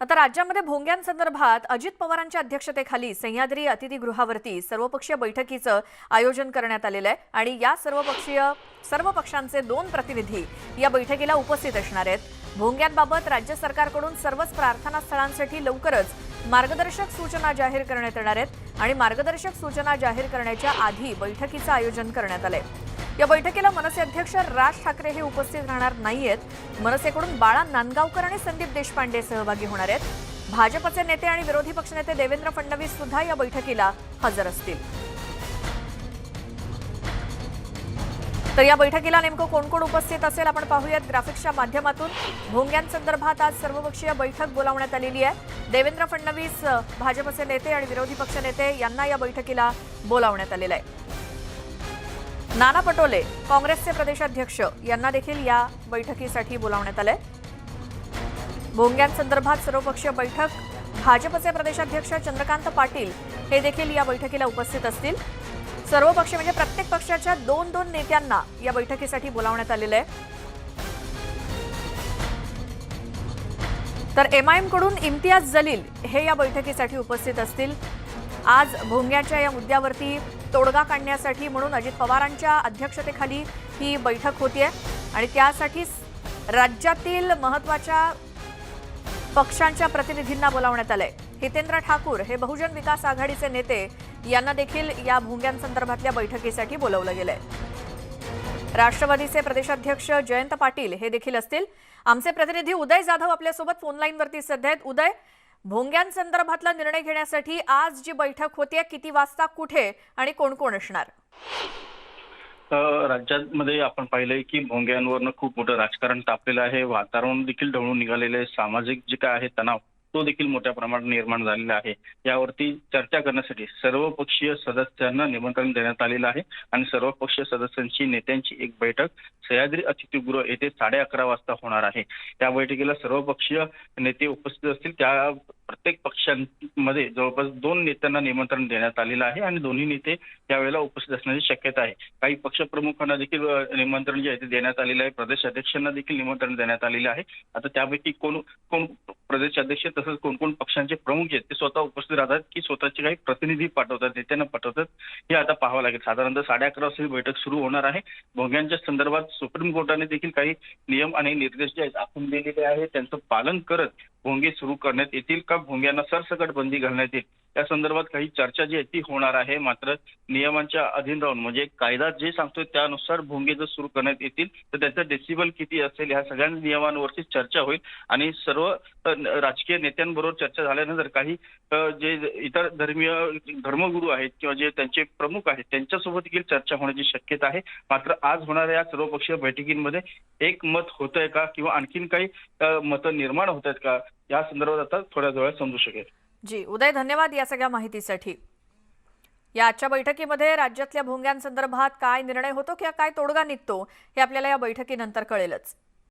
आता राज्यामध्ये भोंग्यांसंदर्भात अजित पवारांच्या अध्यक्षतेखाली सह्याद्री अतिथीगृहावरती सर्वपक्षीय बैठकीचं आयोजन करण्यात आलेलं आहे आणि या सर्वपक्षीय सर्व पक्षांचे दोन प्रतिनिधी या बैठकीला उपस्थित असणार आहेत. भोंग्यांबाबत राज्य सरकारकडून सर्वच प्रार्थना स्थळांसाठी लवकरच मार्गदर्शक सूचना जाहीर करण्यात येणार आहेत आणि मार्गदर्शक सूचना जाहीर करण्याच्या आधी बैठकीचं आयोजन करण्यात आलं आहे या बैठकीला मनसे अध्यक्ष राज ठाकरे हे उपस्थित राहणार नाहीयेत. मनसेकडून बाळा नांदगावकर आणि संदीप देशपांडे सहभागी होणार आहेत. भाजपचे नेते आणि विरोधी पक्षनेते देवेंद्र फडणवीस सुद्धा या बैठकीला हजर असतील. तर या बैठकीला नेमकं कोण कोण उपस्थित असेल आपण पाहूयात ग्राफिक्सच्या माध्यमातून. भोंग्यांसंदर्भात आज सर्वपक्षीय बैठक बोलावण्यात आलेली आहे. देवेंद्र फडणवीस भाजपचे नेते आणि विरोधी पक्षनेते यांना या बैठकीला बोलावण्यात आलेलं आहे. नाना पटोले काँग्रेसचे प्रदेशाध्यक्ष यांना देखील या बैठकीसाठी बोलावण्यात आलंय. भोंग्यांसंदर्भात सर्वपक्षीय बैठक भाजपचे प्रदेशाध्यक्ष चंद्रकांत पाटील हे देखील या बैठकीला उपस्थित असतील. सर्व पक्ष म्हणजे प्रत्येक पक्षाच्या दोन दोन नेत्यांना या बैठकीसाठी बोलावण्यात आलेलं आहे. तर एमआयएमकडून इम्तियाज जलील हे या बैठकीसाठी उपस्थित असतील. आज भोंग्याच्या या मुद्द्यावरती तोडगा काढण्यासाठी म्हणून अजित पवारांच्या अध्यक्षतेखाली ही बैठक होतीये. आणि त्यासाठी राज्यातील महत्त्वाच्या पक्षांच्या प्रतिनिधींना बोलावण्यात आलंय. हितेंद्र ठाकूर हे बहुजन विकास आघाडीचे नेते यांना देखील या भोंग्यांसंदर्भातल्या बैठकीसाठी बोलवलं गेलंय. राष्ट्रवादीचे प्रदेशाध्यक्ष जयंत पाटील हे देखील असतील. आमचे प्रतिनिधी उदय जाधव आपल्यासोबत फोनलाईनवरती सध्या आहेत. उदय भोंग्यांसंदर्भातला निर्णय घेण्यासाठी आज जी बैठक होतीये किती वाजता कुठे आणि कोण कोण असणार राज्यामध्ये आपण पाहिलंय की भोंग्यांवरनं खूप मोठं राजकारण तापलेलं आहे. वातावरण देखील ढवळून निघालेलं आहे. सामाजिक जे काय आहे तणाव तो देखील मोठ्या प्रमाणात निर्माण झालेला आहे. यावरती चर्चा करण्यासाठी सर्व पक्षीय सदस्यांना निमंत्रण देण्यात आलेलं आहे आणि सर्व पक्षीय सदस्यांची नेत्यांची एक बैठक सह्याद्री अतिथीगृह येथे साडे अकरा वाजता होणार आहे. त्या बैठकीला सर्वपक्षीय नेते उपस्थित असतील. त्या प्रत्येक पक्षांमध्ये जवळपास दोन नेत्यांना निमंत्रण देण्यात आलेलं आहे आणि दोन्ही नेते यावेळेला उपस्थित असण्याची शक्यता आहे. काही पक्षप्रमुखांना देखील निमंत्रण जे आहे ते देण्यात आलेलं आहे. प्रदेश अध्यक्षांना देखील निमंत्रण देण्यात आलेलं आहे. आता त्यापैकी कोण कोण प्रदेश अध्यक्ष तसंच कोणकोण पक्षांचे प्रमुख आहेत ते स्वतः उपस्थित राहतात की स्वतःचे काही प्रतिनिधी पाठवतात नेत्यांना पाठवतात हे आता पाहावं लागेल. साधारणतः साडे अकरा वाजता ही बैठक सुरू होणार आहे. भोंग्यांच्या संदर्भात सुप्रीम कोर्टाने देखील काही नियम आणि निर्देश जे आहेत आखून दिलेले आहेत. त्यांचं पालन करत भोंगे सुरू करण्यात येतील का? भोंग्यांना सरसकट बंदी घालण्यात येईल. त्या संदर्भात काही चर्चा जी आहे ती होणार आहे. मात्र नियमांच्या अधीन राहून म्हणजे कायदा जे सांगतोय त्यानुसार भोंगे जर सुरू करण्यात येतील तर त्याचा डेसिबल किती असेल ह्या सगळ्या नियमांवरती चर्चा होईल. आणि सर्व राजकीय नेत्यांबरोबर चर्चा झाल्यानंतर काही जे इतर धर्मीय धर्मगुरू आहेत किंवा जे त्यांचे प्रमुख आहेत त्यांच्यासोबत देखील चर्चा होण्याची शक्यता आहे. मात्र आज होणाऱ्या या सर्वपक्षीय बैठकींमध्ये एक मत होतंय का? किंवा आणखीन काही मतं निर्माण होत आहेत का? या संदर्भात आता थोड्या वेळात समजू शकेल. जी उदय धन्यवाद या सगळ्या माहितीसाठी. या आजच्या बैठकीमध्ये राज्यातल्या भोंग्यांसंदर्भात काय निर्णय होतो किंवा काय तोडगा निघतो हे आपल्याला या बैठकीनंतर कळेलच.